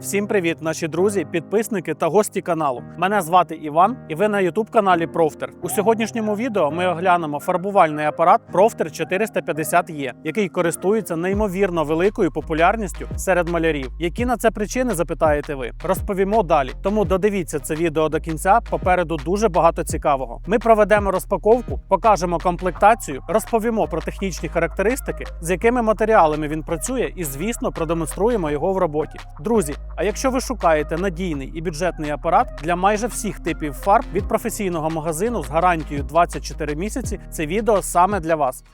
Всім привіт, наші друзі, підписники та гості каналу. Мене звати Іван, і ви на youtube каналі Профтер. У сьогоднішньому відео ми оглянемо фарбувальний апарат Профтер 450E, який користується неймовірно великою популярністю серед малярів. Які на це причини запитаєте ви? Розповімо далі. Тому додивіться це відео до кінця. Попереду дуже багато цікавого. Ми проведемо розпаковку, покажемо комплектацію, розповімо про технічні характеристики, з якими матеріалами він працює, і звісно продемонструємо його в роботі. Друзі, а якщо ви шукаєте надійний і бюджетний апарат для майже всіх типів фарб від професійного магазину з гарантією 24 місяці, це відео саме для вас.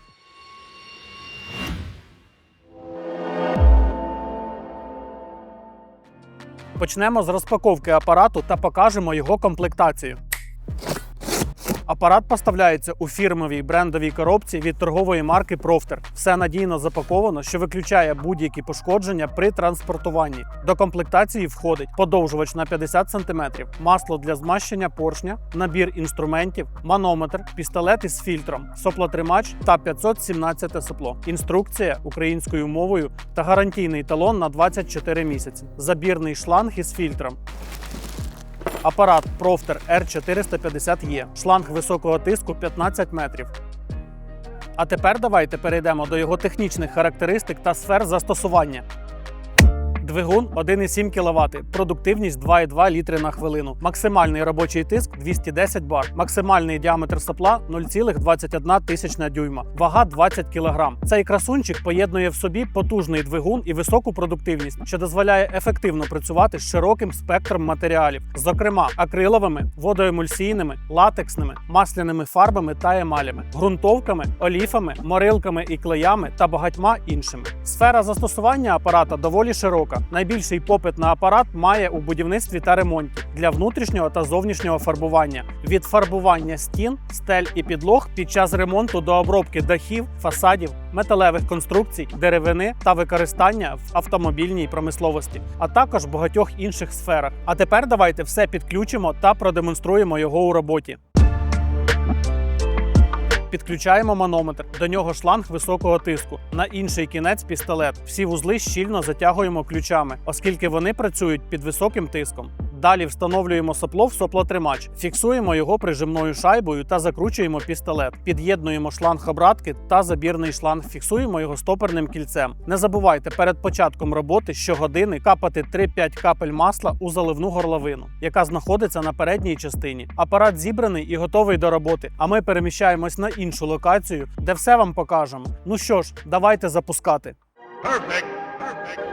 Почнемо з розпаковки апарату та покажемо його комплектацію. Апарат поставляється у фірмовій брендовій коробці від торгової марки Profter. Все надійно запаковано, що виключає будь-які пошкодження при транспортуванні. До комплектації входить подовжувач на 50 см, масло для змащення поршня, набір інструментів, манометр, пістолет із фільтром, соплотримач та 517 сопло. Інструкція українською мовою та гарантійний талон на 24 місяці. Забірний шланг із фільтром. Апарат Profter R450E, шланг високого тиску 15 метрів. А тепер давайте перейдемо до його технічних характеристик та сфер застосування. Двигун 1,7 кВт, продуктивність 2,2 літри на хвилину, максимальний робочий тиск 210 бар, максимальний діаметр сопла 0,21 тисячна дюйма, вага 20 кг. Цей красунчик поєднує в собі потужний двигун і високу продуктивність, що дозволяє ефективно працювати з широким спектром матеріалів, зокрема акриловими, водоемульсійними, латексними, масляними фарбами та емалями, ґрунтовками, оліфами, морилками і клеями та багатьма іншими. Сфера застосування апарата доволі широка. Найбільший попит на апарат має у будівництві та ремонті для внутрішнього та зовнішнього фарбування, від фарбування стін, стель і підлог під час ремонту до обробки дахів, фасадів, металевих конструкцій, деревини та використання в автомобільній промисловості, а також багатьох інших сферах. А тепер давайте все підключимо та продемонструємо його у роботі. Підключаємо манометр. До нього шланг високого тиску. На інший кінець пістолет. Всі вузли щільно затягуємо ключами, оскільки вони працюють під високим тиском. Далі встановлюємо сопло в соплотримач, фіксуємо його прижимною шайбою та закручуємо пістолет. Під'єднуємо шланг обратки та забірний шланг, фіксуємо його стоперним кільцем. Не забувайте перед початком роботи щогодини капати 3-5 капель масла у заливну горловину, яка знаходиться на передній частині. Апарат зібраний і готовий до роботи. А ми переміщаємось на іншу локацію, де все вам покажемо. Ну що ж, давайте запускати. Perfect. Perfect.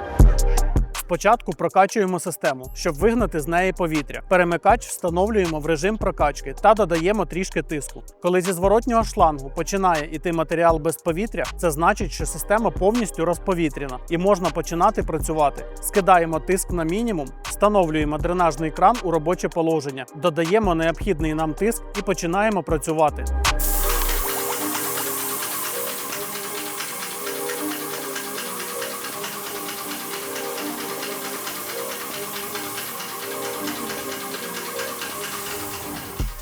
Спочатку прокачуємо систему, щоб вигнати з неї повітря. Перемикач встановлюємо в режим прокачки та додаємо трішки тиску. Коли зі зворотнього шлангу починає йти матеріал без повітря, це значить, що система повністю розповітряна і можна починати працювати. Скидаємо тиск на мінімум, встановлюємо дренажний кран у робоче положення, додаємо необхідний нам тиск і починаємо працювати.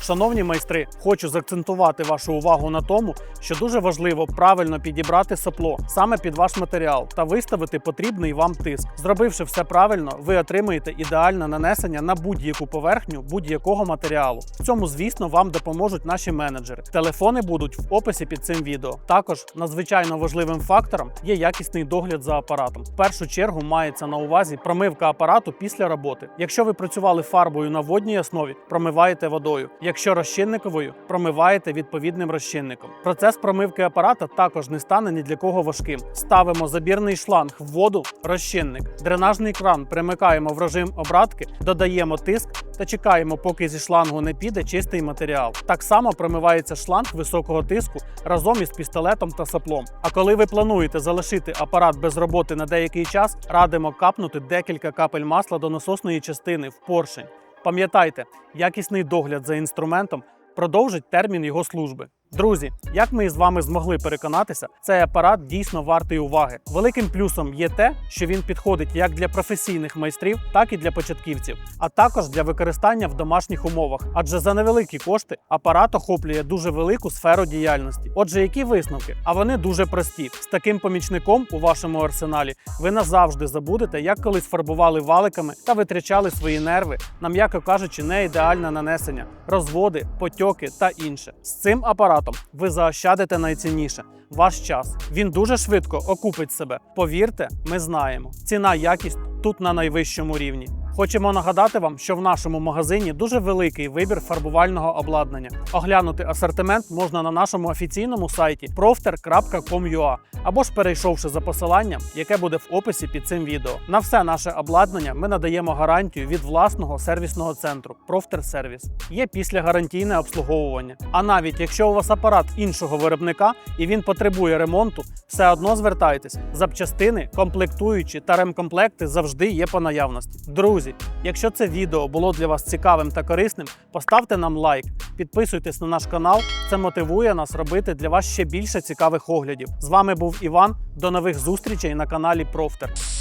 Шановні майстри, хочу заакцентувати вашу увагу на тому, що дуже важливо правильно підібрати сопло саме під ваш матеріал та виставити потрібний вам тиск. Зробивши все правильно, ви отримаєте ідеальне нанесення на будь-яку поверхню будь-якого матеріалу. В цьому, звісно, вам допоможуть наші менеджери. Телефони будуть в описі під цим відео. Також надзвичайно важливим фактором є якісний догляд за апаратом. В першу чергу мається на увазі промивка апарату після роботи. Якщо ви працювали фарбою на водній основі, промиваєте водою. Якщо розчинниковою, промиваєте відповідним розчинником. Процес промивки апарата також не стане ні для кого важким. Ставимо забірний шланг в воду, розчинник, дренажний кран примикаємо в режим обратки, додаємо тиск та чекаємо, поки зі шлангу не піде чистий матеріал. Так само промивається шланг високого тиску разом із пістолетом та соплом. А коли ви плануєте залишити апарат без роботи на деякий час, радимо капнути декілька капель масла до насосної частини в поршень. Пам'ятайте, якісний догляд за інструментом продовжить термін його служби. Друзі, як ми із вами змогли переконатися, цей апарат дійсно вартий уваги. Великим плюсом є те, що він підходить як для професійних майстрів, так і для початківців, а також для використання в домашніх умовах. Адже за невеликі кошти апарат охоплює дуже велику сферу діяльності. Отже, які висновки? А вони дуже прості. З таким помічником у вашому арсеналі ви назавжди забудете, як колись фарбували валиками та витрачали свої нерви на, м'яко кажучи, не ідеальне нанесення, розводи, потьоки та інше. З цим апаратом ви заощадите найцінніше. Ваш час він дуже швидко окупить себе. Повірте, ми знаємо. Ціна якість тут на найвищому рівні. Хочемо нагадати вам, що в нашому магазині дуже великий вибір фарбувального обладнання. Оглянути асортимент можна на нашому офіційному сайті profter.com.ua або ж перейшовши за посиланням, яке буде в описі під цим відео. На все наше обладнання ми надаємо гарантію від власного сервісного центру Profter Service. Є післягарантійне обслуговування. А навіть якщо у вас апарат іншого виробника і він потребує ремонту, все одно звертайтесь. Запчастини, комплектуючі та ремкомплекти завжди є по наявності. Друзі, якщо це відео було для вас цікавим та корисним, поставте нам лайк, підписуйтесь на наш канал. Це мотивує нас робити для вас ще більше цікавих оглядів. З вами був Іван. До нових зустрічей на каналі Профтер.